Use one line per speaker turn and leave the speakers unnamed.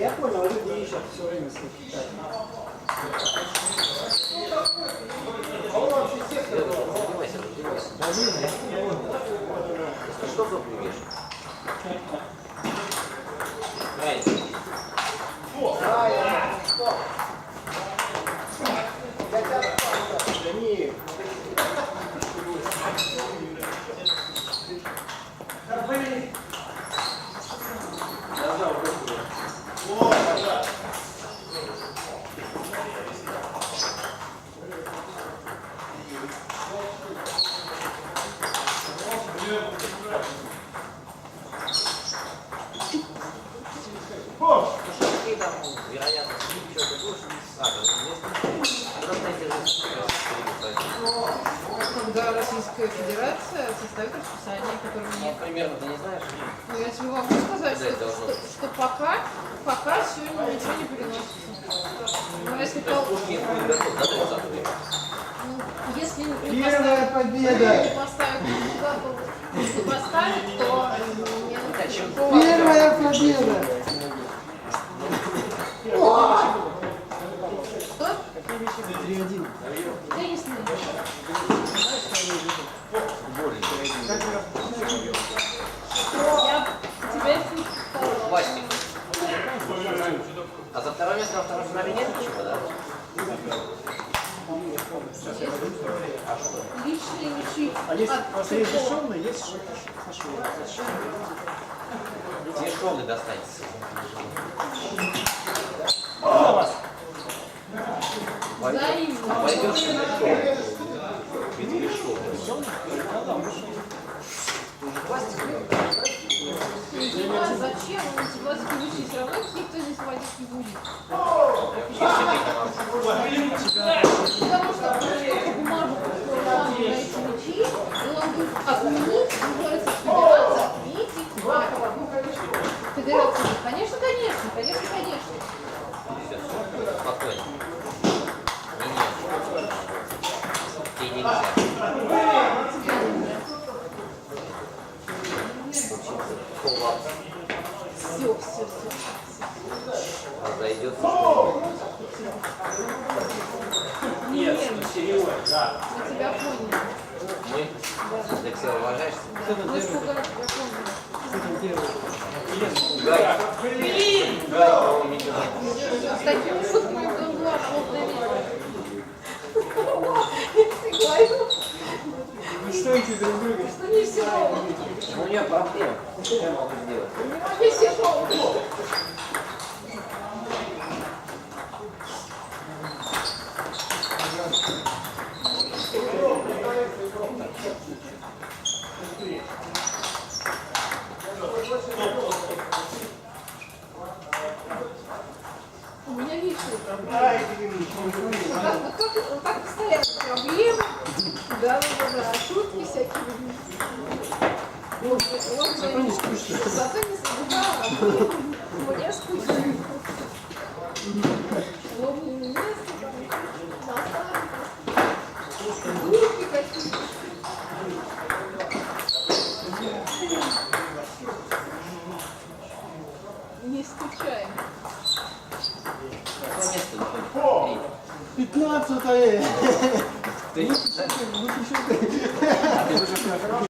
Я понял, люди ищут все время
слышать. Что за
Они
Какие там вероятности, что ты будешь? А, да, ну, есть. Просто эти же
Когда Российская Федерация составит расписание, которого
Ну,
нет.
примерно ты не знаешь?
Но я тебе могу сказать, что, что, что пока, пока сегодня ничего не переносится. Но если, пол-
Пушкин будет готов до 30 века.
ну, если не
Первая
поставят,
победа!
не поставят если поставят, то нет
Да, чем
никакого-
Первая победа!
Что?
3-1.
Теннисный. Я тебе сказала.
Пластик. А за второе место во втором финале нет ничего, да?
Личные мячи.
А есть просто есть дешевные, есть Саша.
Дешевый достанется.
Взаимно.
Пойдешь
зачем он эти пластики вышли, все равно никто здесь водить не будет. Потому что просто покупаем на эти мячи, и он будет отменить, называется федерация, отметить марку. Федерация, конечно, конечно, конечно, конечно.
Спокойно. Не нет. Тебе нельзя. Коллапс.
Все, все, все.
Разойдется.
Нет, серьезно, да. Мы тебя поняли.
Мы? Так все уважаешься?
Да. Мы сколько раз поняли.
Гай. Гай, кого не.
С такими шутками он была плотная Я согласна,
Вы стойте друг друга.
что не все ровно.
У нее проблема. Что я могу сделать?
Не все ровно. У меня как, так постоянно проблемы, да, да, да, шутки всякие. Зато не скучно. Не скучаем.
Выходит?
15 -е.
Ты?
Ну, еще ты.